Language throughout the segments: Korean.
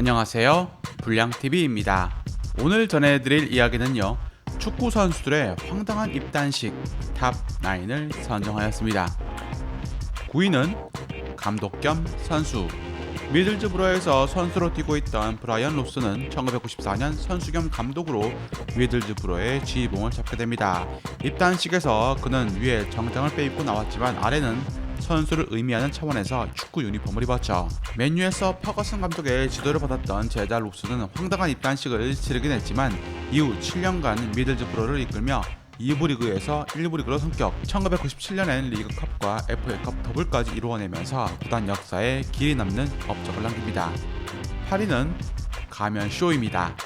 안녕하세요. 불량TV입니다. 오늘 전해드릴 이야기는요. 축구 선수들의 황당한 입단식 탑 9을 선정하였습니다. 9위는 감독 겸 선수. 미들즈브로에서 선수로 뛰고 있던 브라이언 로스는 1994년 선수 겸 감독으로 미들즈브로의 지휘봉을 잡게 됩니다. 입단식에서 그는 위에 정장을 빼입고 나왔지만 아래는 선수를 의미하는 차원에서 축구 유니폼을 입었죠. 맨유에서 퍼거슨 감독의 지도를 받았던 제자 록스는 황당한 입단식을 치르긴 했지만 이후 7년간 미들즈브로를 이끌며 2부 리그에서 1부 리그로 성격 1997년엔 리그컵과 FA컵 더블까지 이루어내면서 구단 역사에 길이 남는 업적을 남깁니다. 8위는 가면 쇼입니다.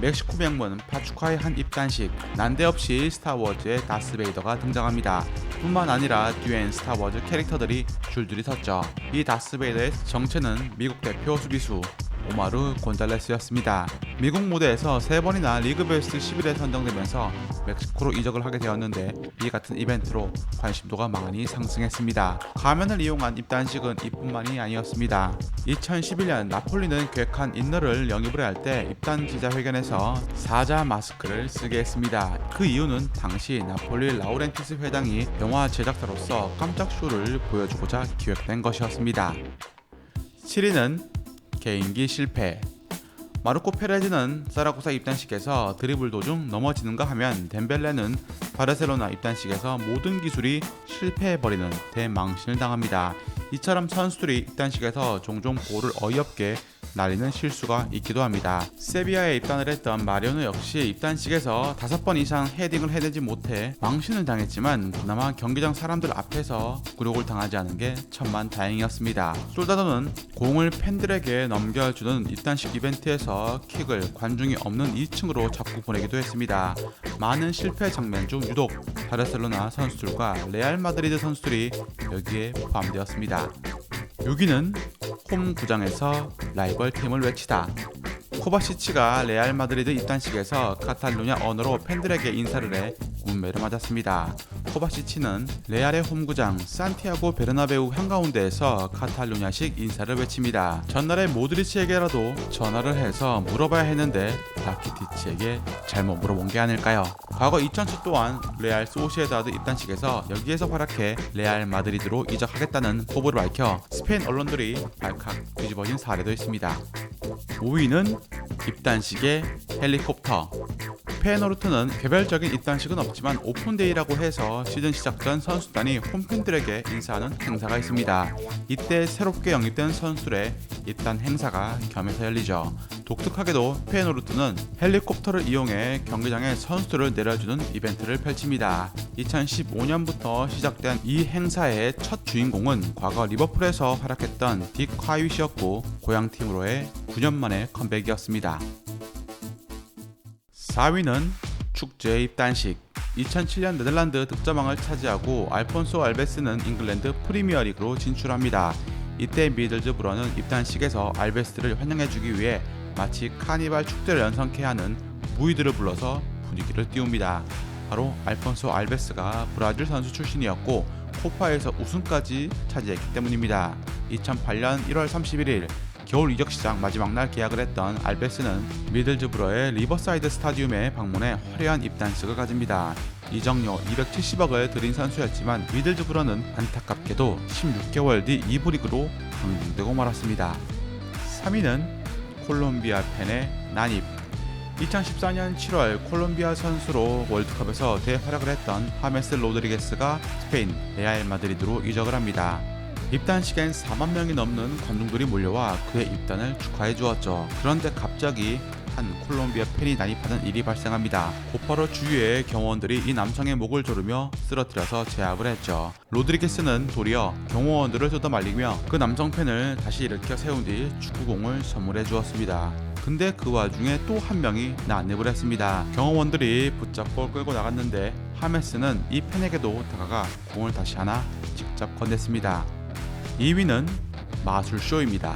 멕시코 명문 파추카의 한 입단식 난데없이 스타워즈의 다스베이더가 등장합니다. 뿐만 아니라 뒤엔 스타워즈 캐릭터들이 줄줄이 섰죠. 이 다스베이더의 정체는 미국 대표 수비수 오마르 곤잘레스였습니다. 미국 무대에서 세 번이나 리그 베스트 11에 선정되면서 멕시코로 이적을 하게 되었는데 이 같은 이벤트로 관심도가 많이 상승했습니다. 가면을 이용한 입단식은 이뿐만이 아니었습니다. 2011년 나폴리는 계획한 인너를 영입을 할 때 입단 기자회견에서 사자 마스크를 쓰게 했습니다. 그 이유는 당시 나폴리 라우렌티스 회장이 영화 제작사로서 깜짝 쇼를 보여주고자 기획된 것이었습니다. 7위는 개인기 실패. 마르코 페레즈는 사라고사 입단식에서 드리블 도중 넘어지는가 하면 덴벨레는 바르셀로나 입단식에서 모든 기술이 실패해버리는 대망신을 당합니다. 이처럼 선수들이 입단식에서 종종 볼을 어이없게 날리는 실수가 있기도 합니다. 세비야에 입단을 했던 마리오노 역시 입단식에서 다섯 번 이상 헤딩을 해내지 못해 망신을 당했지만 그나마 경기장 사람들 앞에서 굴욕을 당하지 않은 게 천만 다행이었습니다. 솔다도는 공을 팬들에게 넘겨주는 입단식 이벤트에서 킥을 관중이 없는 2층으로 자꾸 보내기도 했습니다. 많은 실패 장면 중 유독 바르셀로나 선수들과 레알 마드리드 선수들이 여기에 포함되었습니다. 6위는 홈 구장에서 라이벌 팀을 외치다. 코바시치가 레알 마드리드 입단식에서 카탈루냐 언어로 팬들에게 인사를 해 운매를 맞았습니다. 코바시치는 레알의 홈구장 산티아고 베르나베우 한가운데에서 카탈루냐식 인사를 외칩니다. 전날에 모드리치에게라도 전화를 해서 물어봐야 했는데 라키티치에게 잘못 물어본 게 아닐까요? 과거 2000초 또한 레알 소시에다드 입단식에서 여기에서 활약해 레알 마드리드로 이적하겠다는 포부를 밝혀 스페인 언론들이 발칵 뒤집어진 사례도 있습니다. 5위는 입단식의 헬리콥터 페노르트는 개별적인 입단식은 없지만 오픈데이라고 해서 시즌 시작 전 선수단이 홈팬들에게 인사하는 행사가 있습니다. 이때 새롭게 영입된 선수들의 입단 행사가 겸해서 열리죠. 독특하게도 페노르트는 헬리콥터를 이용해 경기장에 선수들을 내려주는 이벤트를 펼칩니다. 2015년부터 시작된 이 행사의 첫 주인공은 과거 리버풀에서 활약했던 딕 화윗이었고 고향팀으로의 9년 만의 컴백이었습니다. 4위는 축제 입단식 2007년 네덜란드 득점왕을 차지하고 알폰소 알베스는 잉글랜드 프리미어리그로 진출합니다. 이때 미들즈브러는 입단식에서 알베스를 환영해주기 위해 마치 카니발 축제를 연상케 하는 무이들을 불러서 분위기를 띄웁니다. 바로 알폰소 알베스가 브라질 선수 출신이었고 코파에서 우승까지 차지했기 때문입니다. 2008년 1월 31일 겨울 이적 시장 마지막 날 계약을 했던 알베스는 미들즈브러의 리버사이드 스타디움에 방문해 화려한 입단식을 가집니다. 이적료 270억을 들인 선수였지만 미들즈브러는 안타깝게도 16개월 뒤 2부 리그로 강등되고 말았습니다. 3위는 콜롬비아 팬의 난입 2014년 7월 콜롬비아 선수로 월드컵에서 대활약을 했던 하메스 로드리게스가 스페인 레알 마드리드로 이적을 합니다. 입단식엔 4만 명이 넘는 관중들이 몰려와 그의 입단을 축하해 주었죠. 그런데 갑자기 한 콜롬비아 팬이 난입하는 일이 발생합니다. 곧바로 주위의 경호원들이 이 남성의 목을 조르며 쓰러뜨려서 제압을 했죠. 로드리게스는 도리어 경호원들을 뜯어말리며 그 남성 팬을 다시 일으켜 세운 뒤 축구공을 선물해 주었습니다. 근데 그 와중에 또 한 명이 난입을 했습니다. 경호원들이 붙잡고 끌고 나갔는데 하메스는 이 팬에게도 다가가 공을 다시 하나 직접 건넸습니다. 2위는 마술쇼입니다.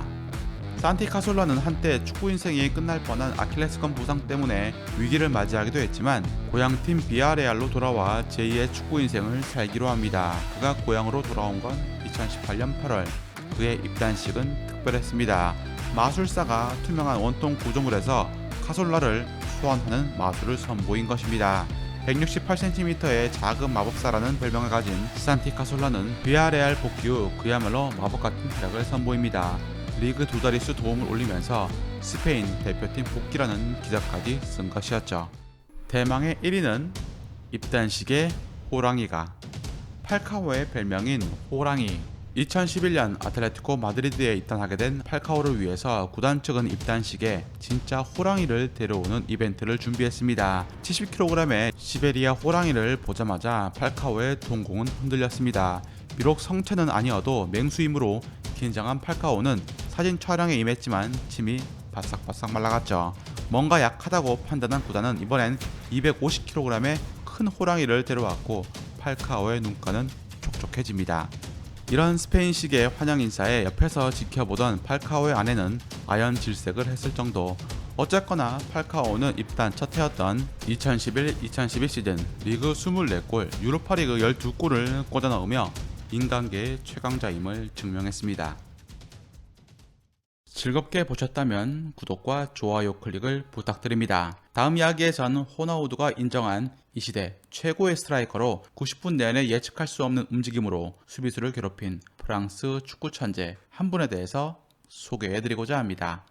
산티 카솔라는 한때 축구 인생이 끝날 뻔한 아킬레스건 부상 때문에 위기를 맞이하기도 했지만 고향팀 비아레알로 돌아와 제2의 축구 인생을 살기로 합니다. 그가 고향으로 돌아온 건 2018년 8월. 그의 입단식은 특별했습니다. 마술사가 투명한 원통 구조물에서 카솔라를 소환하는 마술을 선보인 것입니다. 168cm의 작은 마법사라는 별명을 가진 산티 카솔라는 비아레알 복귀 후 그야말로 마법 같은 활약을 선보입니다. 리그 두 자릿수 도움을 올리면서 스페인 대표팀 복귀라는 기사까지 쓴 것이었죠. 대망의 1위는 입단식의 호랑이가 팔카오의 별명인 호랑이 2011년 아틀레티코 마드리드에 입단하게 된 팔카오를 위해서 구단 측은 입단식에 진짜 호랑이를 데려오는 이벤트를 준비했습니다. 70kg의 시베리아 호랑이를 보자마자 팔카오의 동공은 흔들렸습니다. 비록 성체는 아니어도 맹수이므로 긴장한 팔카오는 사진 촬영에 임했지만 침이 바싹바싹 말라갔죠. 뭔가 약하다고 판단한 구단은 이번엔 250kg의 큰 호랑이를 데려왔고 팔카오의 눈가는 촉촉해집니다. 이런 스페인식의 환영 인사에 옆에서 지켜보던 팔카오의 아내는 아연 질색을 했을 정도. 어쨌거나 팔카오는 입단 첫 해였던 2011-2012 시즌 리그 24골, 유로파리그 12골을 꽂아 넣으며 인간계의 최강자임을 증명했습니다. 즐겁게 보셨다면 구독과 좋아요 클릭을 부탁드립니다. 다음 이야기에선 호나우두가 인정한 이 시대 최고의 스트라이커로 90분 내내 예측할 수 없는 움직임으로 수비수를 괴롭힌 프랑스 축구 천재 한 분에 대해서 소개해드리고자 합니다.